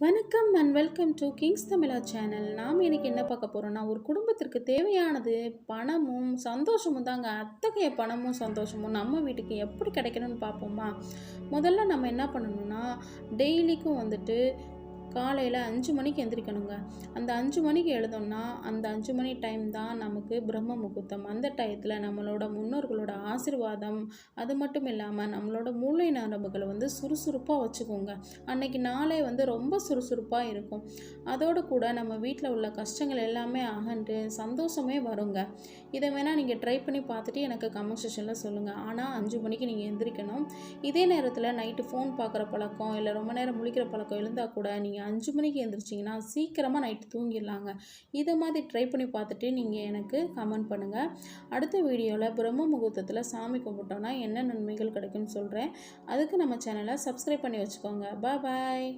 வணக்கம் and welcome to kings Tamizha channel நாம் இன்னைக்கு என்ன பார்க்க போகிறோம்னா ஒரு குடும்பத்திற்கு தேவையானது பணமும் சந்தோஷமும் தாங்க. அத்தகைய பணமும் சந்தோஷமும் நம்ம வீட்டுக்கு எப்படி கிடைக்கணும்னு பார்ப்போமா? முதல்ல நம்ம என்ன பண்ணணும்னா டெய்லிக்கும் வந்துட்டு காலையில் அஞ்சு மணிக்கு எந்திரிக்கணுங்க. அந்த அஞ்சு மணிக்கு எழுதோம்னா அந்த அஞ்சு மணி டைம் தான் நமக்கு பிரம்ம முகூர்த்தம். அந்த டயத்தில் நம்மளோட முன்னோர்களோட ஆசீர்வாதம் அது மட்டும் இல்லாமல் நம்மளோட மூளை நரம்புகளை வந்து சுறுசுறுப்பாக வச்சுக்கோங்க. அன்னைக்கு நாளே வந்து ரொம்ப சுறுசுறுப்பாக இருக்கும். அதோடு கூட நம்ம வீட்டில் உள்ள கஷ்டங்கள் எல்லாமே அகன்று சந்தோஷமே வருங்க. இதை வேணால் நீங்கள் ட்ரை பண்ணி பார்த்துட்டு எனக்கு கமெண்ட் செஷனில் சொல்லுங்கள் ஆனால் அஞ்சு மணிக்கு நீங்கள் எந்திரிக்கணும். இதே நேரத்தில் நைட்டு ஃபோன் பார்க்குற பழக்கம் இல்லை ரொம்ப நேரம் முழிக்கிற பழக்கம் இருந்தால் கூட நீங்கள் நீங்கள் அஞ்சு மணிக்கு எழுந்திரிச்சிங்கன்னா சீக்கிரமாக நைட்டு தூங்கிடலாங்க. இதை மாதிரி ட்ரை பண்ணி பார்த்துட்டு நீங்கள் எனக்கு கமெண்ட் பண்ணுங்கள் அடுத்த வீடியோவில் பிரம்ம முகூர்த்தத்தில் சாமி கும்பிட்டோன்னா என்ன நன்மைகள் கிடைக்கும்னு சொல்கிறேன் அதுக்கு நம்ம சேனலை சப்ஸ்கிரைப் பண்ணி வச்சுக்கோங்க. பாய்